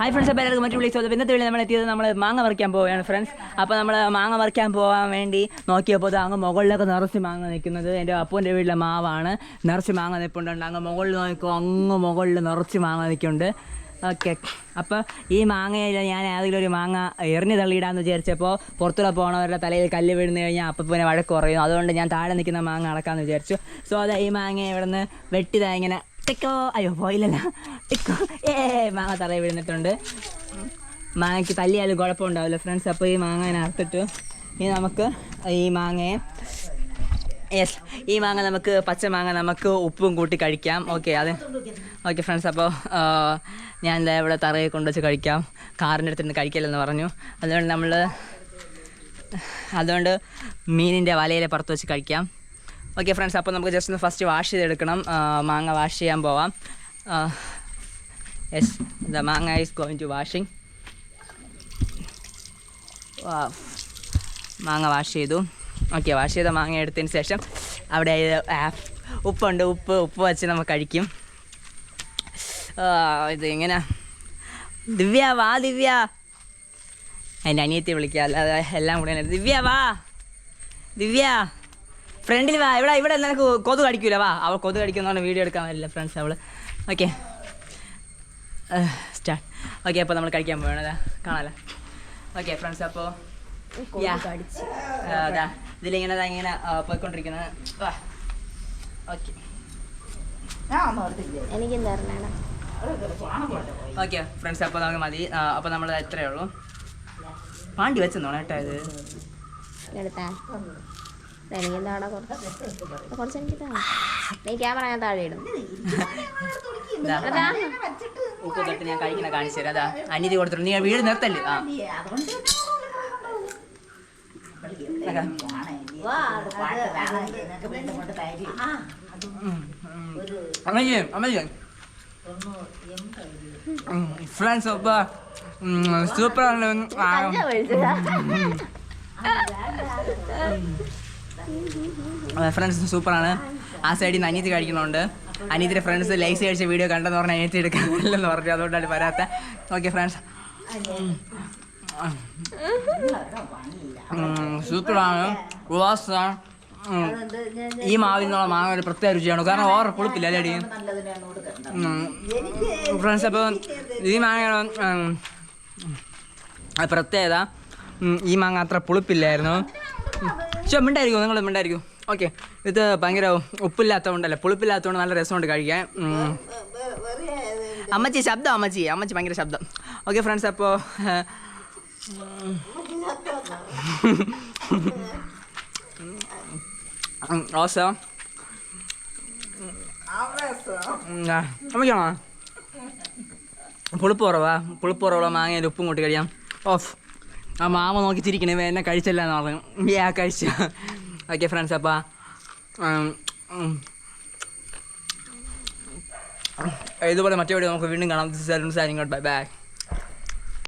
Hi friends അപ്പോൾ എല്ലാവർക്കും മറ്റു വിളിച്ചത് ഇന്നത്തെ വിളി നമ്മൾ എത്തിയത് നമ്മൾ മാങ്ങ പറിക്കാൻ പോവുകയാണ് ഫ്രണ്ട്സ് അപ്പോൾ നമ്മൾ മാങ്ങ പറിക്കാൻ പോകാൻ വേണ്ടി നോക്കിയപ്പോൾ അങ്ങ് മുകളിലൊക്കെ നിറച്ച് മാങ്ങ നിൽക്കുന്നത്. എന്റെ അപ്പൂന്റെ വീട്ടിലെ മാവാണ്. നിറച്ച് മാങ്ങ നിൽപ്പുണ്ട്. അങ്ങ് മുകളിൽ നോക്കുമ്പോൾ അങ്ങ് മുകളിൽ നിറച്ച് മാങ്ങ നിൽക്കുന്നുണ്ട്. ഓക്കെ. അപ്പോൾ ഈ മാങ്ങയിൽ ഞാൻ ഏതെങ്കിലും ഒരു മാങ്ങ എറിഞ്ഞ് തള്ളിയിടാന്ന് വിചാരിച്ചപ്പോൾ പുറത്തുള്ള പോകണവരുടെ തലയിൽ കല്ല് വീഴുന്നു കഴിഞ്ഞാൽ അപ്പം പിന്നെ വഴക്ക് കുറയും അതുകൊണ്ട് ഞാൻ താഴെ നിൽക്കുന്ന മാങ്ങ അടക്കാമെന്ന് വിചാരിച്ചു. സോ അതാ ഈ മാങ്ങയെ ഇവിടെ നിന്ന് വെട്ടിതാ ഇങ്ങനെ ടിക്കോ അയ്യോ പോയില്ലല്ലോ. ടിക്കോ ഏ മാങ്ങ തറയിൽ വീഴുന്നിട്ടുണ്ട് മാങ്ങയ്ക്ക് തല്ലിയാലും കുഴപ്പമുണ്ടാവില്ല ഫ്രണ്ട്സ് അപ്പോൾ ഈ മാങ്ങ ഞാൻ അറുത്തിട്ടു. ഇനി നമുക്ക് ഈ മാങ്ങയെ യെസ് ഈ മാങ്ങ നമുക്ക് പച്ച മാങ്ങ നമുക്ക് ഉപ്പും കൂട്ടി കഴിക്കാം. ഓക്കെ അത് ഓക്കെ ഫ്രണ്ട്സ് അപ്പോൾ ഞാൻ എന്താ ഇവിടെ തറയിൽ കൊണ്ടുവച്ച് കഴിക്കാം. കാറിന്റെ അടുത്ത് നിന്ന് കഴിക്കില്ലെന്ന് പറഞ്ഞു. അതുകൊണ്ട് നമ്മൾ അതുകൊണ്ട് മീനിന്റെ വലയിലെ പുറത്ത് വെച്ച് കഴിക്കാം. ഓക്കെ ഫ്രണ്ട്സ് അപ്പോൾ നമുക്ക് ജസ്റ്റ് ഒന്ന് ഫസ്റ്റ് വാഷ് ചെയ്തെടുക്കണം. മാങ്ങ വാഷ് ചെയ്യാൻ പോവാം. Yes the manga is going to washing മാങ്ങ വാഷ് ചെയ്തു. ഓക്കെ വാഷ് ചെയ്ത മാങ്ങ എടുത്തതിന് ശേഷം അവിടെ ഉപ്പുണ്ട്. ഉപ്പ് ഉപ്പ് വെച്ച് നമുക്ക് കഴിക്കും. ഇത് എങ്ങനെ? ദിവ്യ വാ ദിവ്യ. എന്റെ അനിയത്തി വിളിക്കുക അല്ലാതെ എല്ലാം കൂടെ ദിവ്യ വാ. ദിവ്യ. ഫ്രണ്ടിൽ വാ ഇവിടെ ഇവിടെ നിനക്ക് കൊതു കടിക്കൂല വാ. അവൾ കൊതു കടിക്കുന്നതുകൊണ്ട് വീഡിയോ എടുക്കാൻ പറ്റില്ല ഫ്രണ്ട്സ് അവൾ ഓക്കെ സ്റ്റാർട്ട് ഓക്കെ അപ്പോൾ നമ്മൾ കഴിക്കാൻ പോകണതാ കാണാലോ. ഓക്കെ ഫ്രണ്ട്സ് അപ്പോൾ അതാ ഇതിലിങ്ങനെ ദാ ഇങ്ങനെ പോയിക്കൊണ്ടിരിക്കുന്നത് ഓക്കെ എനിക്കും ഓക്കെ ഫ്രണ്ട്സ് അപ്പോൾ നമുക്ക് മതി. അപ്പോൾ നമ്മൾ എത്രയേ ഉള്ളൂ. പാണ്ടി വെച്ചെന്നോണം കേട്ടോ ഇത്? എടുത്താ? എനിക്കും താടാ കുറച്ച് കുറച്ച് എനിക്ക് താ. നീ ക്യാമറ ഞാൻ താഴെ ഇടും. ഇതാ, അതാ. ഉപ്പ് തൊട്ട് ഞാൻ കഴിക്കണ കാണിച്ചു തരാം. അതാ അനിയതി കൊടുത്തിട്ട് നീ വീട് നിർത്തല്ലേ? ആ. അമ്മയ്ക്ക് ഫ്രണ്ട്സ് ഒപ്പ. കഞ്ചാവ് ഒഴിച്ചതാ. ഫ്രണ്ട്സ് സൂപ്പറാണ്. ആ സൈഡിൽ നിന്ന് അനിയത്തി കഴിക്കണുണ്ട് അനിയത്തിന്റെ ഫ്രണ്ട്സ് ലൈസ് കഴിച്ച വീഡിയോ കണ്ടെന്ന് പറഞ്ഞാൽ അനിയത്തി എടുക്കാനില്ലെന്ന് പറഞ്ഞു. അതുകൊണ്ടാണ് വരാത്ത. ഓക്കെ ഫ്രണ്ട്സ് സൂപ്പറാണ്. ഉവാസാണ് ഈ മാവിൽ നിന്നുള്ള മാങ്ങ ഒരു പ്രത്യേക രുചിയാണ്. കാരണം ഓവർ പുളിപ്പില്ല അല്ലേടി ഫ്രണ്ട്സ് അപ്പോൾ ഈ മാങ്ങ പ്രത്യേകത ഈ മാങ്ങ അത്ര പുളിപ്പില്ലായിരുന്നു പക്ഷേ നിങ്ങൾ മിണ്ടായിരിക്കും ഓക്കെ ഇത് ഭയങ്കര ഉപ്പില്ലാത്തതുകൊണ്ടല്ല പുളിപ്പില്ലാത്തതുകൊണ്ട് നല്ല രസമുണ്ട് കഴിക്കാൻ. അമ്മച്ചി ശബ്ദം അമ്മച്ചി. അമ്മച്ചി ഭയങ്കര ശബ്ദം. ഓക്കെ ഫ്രണ്ട്സ് അപ്പോൾ ഓസോ അമ്മയ്ക്കാണോ? പുളിപ്പ് കുറവാ. പുളിപ്പ് കുറവുള്ള മാങ്ങയിൽ ഉപ്പും കൂട്ടി കഴിയാം ഓഫ്. ആ മാമ നോക്കി ചിരിക്കണേ എന്നെ കഴിച്ചല്ല എന്ന് പറഞ്ഞു. യാ കഴിച്ച. ഓക്കെ ഫ്രണ്ട്സ് അപ്പ. ഇതുപോലെ മറ്റേ വീഡിയോ നമുക്ക് വീണ്ടും കാണാം. സാരിങ്ങോട്ട് ബൈ ബൈ